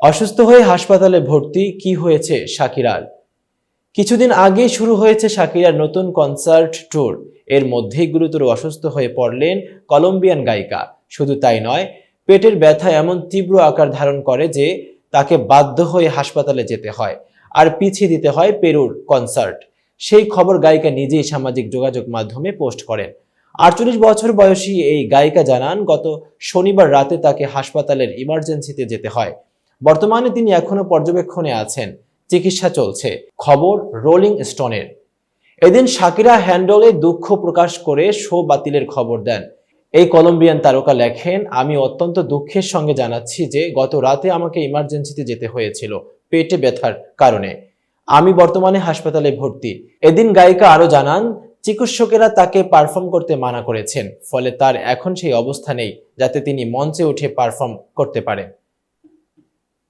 অসুস্থ হয়ে হাসপাতালে ভর্তি কি হয়েছে শাকিরার? কিছুদিন আগে শুরু হয়েছে শাকিরার নতুন কনসার্ট ট্যুর। এর মধ্যেই গুরুতর অসুস্থ হয়ে পড়লেন কলম্বিয়ান গায়িকা। শুধু তাই নয়, পেটের ব্যথা এমন তীব্র আকার ধারণ করে যে তাকে বাধ্য হয়ে হাসপাতালে যেতে হয় আর পিছিয়ে দিতে হয় পেরুর কনসার্ট। সেই খবর গায়িকা নিজেই সামাজিক যোগাযোগ মাধ্যমে পোস্ট করেন। আটচল্লিশ বছর বয়সী এই গায়িকা জানান, গত শনিবার রাতে তাকে হাসপাতালের ইমার্জেন্সিতে যেতে হয়। বর্তমানে তিনি এখনও পর্যবেক্ষণে আছেন। চিকিৎসা চলছে। খবর রোলিং স্টোনের। এদিন শাকিরা হ্যান্ডলে দুঃখ প্রকাশ করে শো বাতিলের খবর দেন। এই কলম্বিয়ান তারকা লেখেন, আমি অত্যন্ত দুঃখের সঙ্গে জানাচ্ছি যে গত রাতে আমাকে ইমার্জেন্সিতে যেতে হয়েছিল, পেটে ব্যথার কারণে। আমি বর্তমানে হাসপাতালে ভর্তি। এদিন গায়িকা আরও জানান, চিকিৎসকেরা তাকে পারফর্ম করতে মানা করেছেন, ফলে তার এখন সেই অবস্থা নেই, যাতে তিনি মঞ্চে উঠে পারফর্ম করতে পারেন।